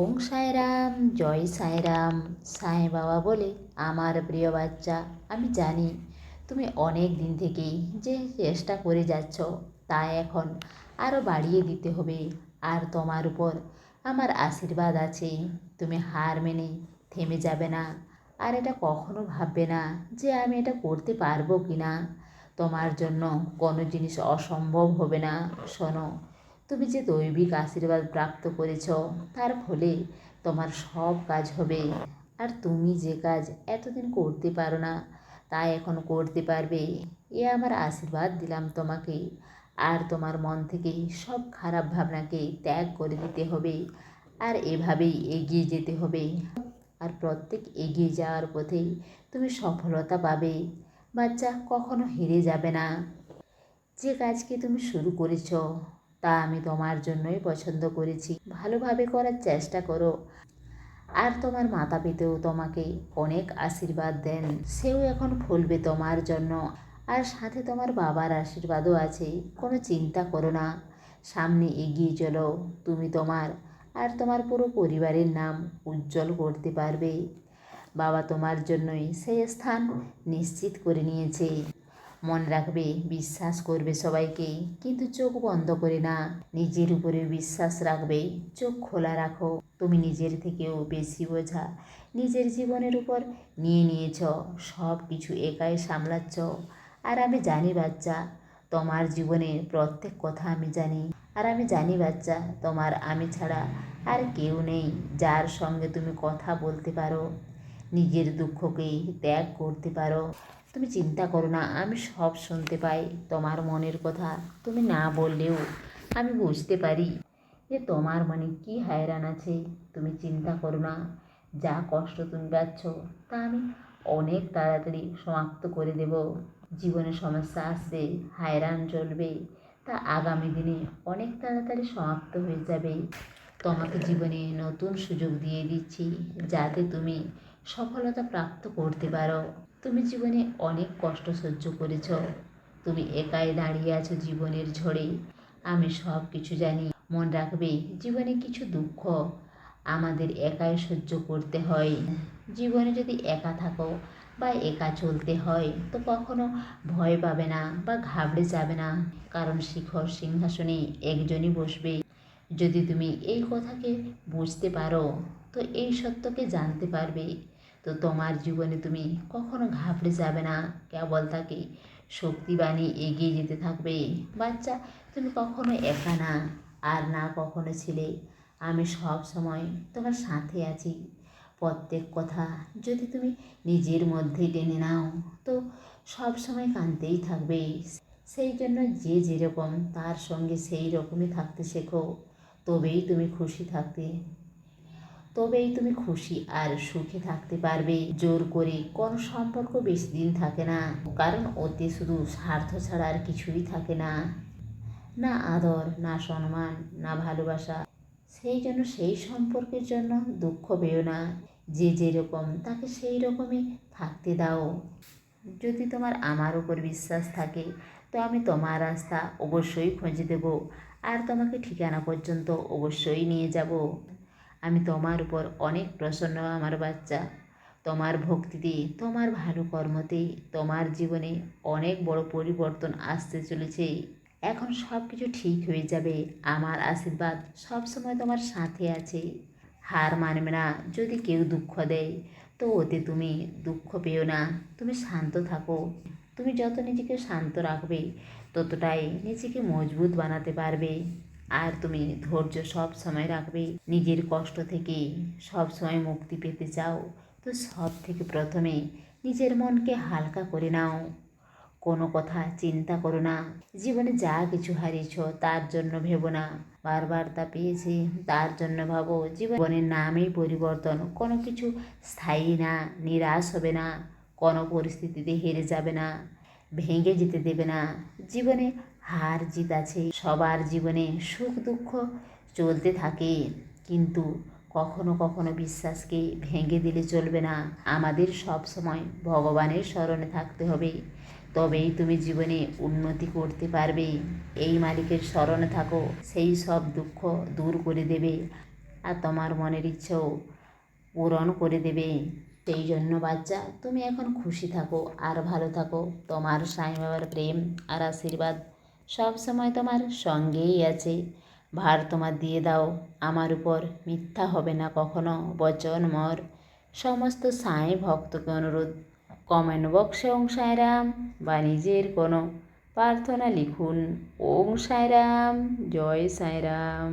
ওং সাইরাম, জয় সাইরাম সাই বাবা বলে আমার প্রিয় বাচ্চা, আমি জানি তুমি অনেক দিন থেকেই যে চেষ্টা করে যাচ্ছ তা এখন আরও বাড়িয়ে দিতে হবে। আর তোমার উপর আমার আশীর্বাদ আছে, তুমি হার মেনে থেমে যাবে না। আর এটা কখনো ভাববে না যে আমি এটা করতে পারব কি না তোমার জন্য কোনো জিনিস অসম্ভব হবে না, শোনো। তুমি যে দৈবিক আশীর্বাদ প্রাপ্ত করেছ, তার ফলে তোমার সব কাজ হবে। আর তুমি যে কাজ এতদিন করতে পারো না, তা এখন করতে পারবে। এ আমার আশীর্বাদ দিলাম তোমাকে। আর তোমার মন থেকে সব খারাপ ভাবনাকে ত্যাগ করে দিতে হবে। আর এভাবেই এগিয়ে যেতে হবে। আর প্রত্যেক এগিয়ে যাওয়ার পথেই তুমি সফলতা পাবে। বাচ্চা কখনো হেরে যাবে না। যে কাজকে তুমি শুরু করেছ তা আমি তোমার জন্যই পছন্দ করেছি। ভালোভাবে করার চেষ্টা করো। আর তোমার মাতা পিতেও তোমাকে অনেক আশীর্বাদ দেন। সেও এখন ফলবে তোমার জন্য। আর সাথে তোমার বাবার আশীর্বাদও আছে। কোনো চিন্তা করো না। সামনে এগিয়ে চলো। তুমি তোমার আর তোমার পুরো পরিবারের নাম উজ্জ্বল করতে পারবে। বাবা তোমার জন্যই সেই স্থান নিশ্চিত করে নিয়েছে। মনে রাখবে, বিশ্বাস করবে সবাইকে, কিন্তু চোখ বন্ধ করে না। নিজের উপরে বিশ্বাস রাখবে, চোখ খোলা রাখো। তুমি নিজের থেকেও বেশি বোঝা। নিজের জীবনের উপর নিয়ে নিয়েছ সব কিছু একাই সামলাচ্ছ। আর আমি জানি, বাচ্চা, তোমার জীবনের প্রত্যেক কথা আমি জানি। আর আমি জানি, বাচ্চা, তোমার আমি ছাড়া আর কেউ নেই যার সঙ্গে তুমি কথা বলতে পারো। নিজের দুঃখকে ত্যাগ করতে পারো। তুমি চিন্তা করো না, আমি সব শুনতে পাই তোমার মনের কথা। তুমি না বললেও আমি বুঝতে পারি যে তোমার মনে কী হায়রান আছে। তুমি চিন্তা করো না, যা কষ্ট তুমি পাচ্ছ তা আমি অনেক তাড়াতাড়ি সমাপ্ত করে দেব। জীবনে সমস্যা আসবে, হায়রান চলবে, তা আগামী দিনে অনেক তাড়াতাড়ি সমাপ্ত হয়ে যাবে। তোমাকে জীবনে নতুন সুযোগ দিয়ে দিচ্ছি, যাতে তুমি সফলতা প্রাপ্ত করতে পারো। তুমি জীবনে অনেক কষ্ট সহ্য করেছ। তুমি একাই দাঁড়িয়ে আছো জীবনের ঝড়ে। আমি সব কিছু জানি, মন রাখবে, জীবনে কিছু দুঃখ আমাদের একাই সহ্য করতে হয়। জীবনে যদি একা থাকো বা একা চলতে হয়, তো কখনো ভয় পাবে না বা ঘাবড়ে যাবে না। কারণ শিখর সিংহাসনে একজনই বসবে। যদি তুমি এই কথাকে বুঝতে পারো, তো এই সত্যকে জানতে পারবে। তো তোমার জীবনে তুমি কখনো ঘাবড়ে যাবে না, কেবল তাকে শক্তি বানিয়ে এগিয়ে যেতে থাকবে। বাচ্চা, তুমি কখনো একা না, আর না কখনো ছিলে। আমি সব সময় তোমার সাথে আছি। প্রত্যেক কথা যদি তুমি নিজের মধ্যে টেনে নাও, তো সব সময় কাঁদতেই থাকবে। সেই জন্য যে যেরকম, তার সঙ্গে সেই রকমই থাকতে শেখো। তবেই তুমি খুশি থাকতে তবেই তুমি খুশি আর সুখে থাকতে পারবে। জোর করে কোনো সম্পর্ক বেশি দিন থাকে না। কারণ ওতে শুধু স্বার্থ ছাড়া আর কিছুই থাকে না। না আদর, না সম্মান, না ভালোবাসা। সেই জন্য সেই সম্পর্কের জন্য দুঃখ পেও না। যে যেরকম, তাকে সেই রকমই থাকতে দাও। যদি তোমার আমার উপর বিশ্বাস থাকে, তো আমি তোমার রাস্তা অবশ্যই খুঁজে দেব। আর তোমাকে ঠিকানা পর্যন্ত অবশ্যই নিয়ে যাব। আমি তোমার উপর অনেক প্রসন্ন আমার বাচ্চা। তোমার ভক্তিতে, তোমার ভালো কর্মতে, তোমার জীবনে অনেক বড় পরিবর্তন আসতে চলেছে। এখন সব কিছু ঠিক হয়ে যাবে। আমার আশীর্বাদ সবসময় তোমার সাথে আছে। হার মানবে না যদি কেউ দুঃখ দেয়। তো ওতে তুমি দুঃখ পেও না। তুমি শান্ত থাকো। তুমি যত নিজেকে শান্ত রাখবে, ততটাই নিজেকে মজবুত বানাতে পারবে। আর তুমি ধৈর্য সব সময় রাখবে, নিজের কষ্ট থেকে সব সময় মুক্তি পেতে চাও। তো সব থেকে প্রথমে নিজের মনকে হালকা করে নাও। কোনো কথা চিন্তা করো না। জীবনে যা কিছু হারিয়েছ তার জন্য ভেবো না। বারবার তা পেয়েছি, তার জন্য ভাবো। জীবনের নামেই পরিবর্তন, কোনো কিছু স্থায়ী না, নিরাশ হবে না। কোনো পরিস্থিতিতে হেরে যাবে না। ভেঙে যেতে দেবে না। জীবনে হার জিত আছে সবার জীবনে সুখ দুঃখ চলতে থাকে। কিন্তু কখনো কখনো বিশ্বাসকে ভেঙে দিলে চলবে না। আমাদের সব সময় ভগবানের স্মরণে থাকতে হবে। তবেই তুমি জীবনে উন্নতি করতে পারবে। এই মালিকের স্মরণে থাকো, সেই সব দুঃখ দূর করে দেবে আর তোমার মনের ইচ্ছাও পূরণ করে দেবে। সেই জন্য বাচ্চা, তুমি এখন খুশি থাকো আর ভালো থাকো। তোমার সাই বাবার প্রেম আর আশীর্বাদ সব সময় তোমার সঙ্গেই আছে। ভার তোমার দিয়ে দাও, আমার উপর মিথ্যা হবে না কখনো, বচন মর। সমস্ত সাঁই ভক্তকে অনুরোধ, কমেন্ট বক্সে ওং সাঁয়রাম বা নিজের কোনো প্রার্থনা লিখুন, ওং সাঁয়রাম জয় সাঁয়রাম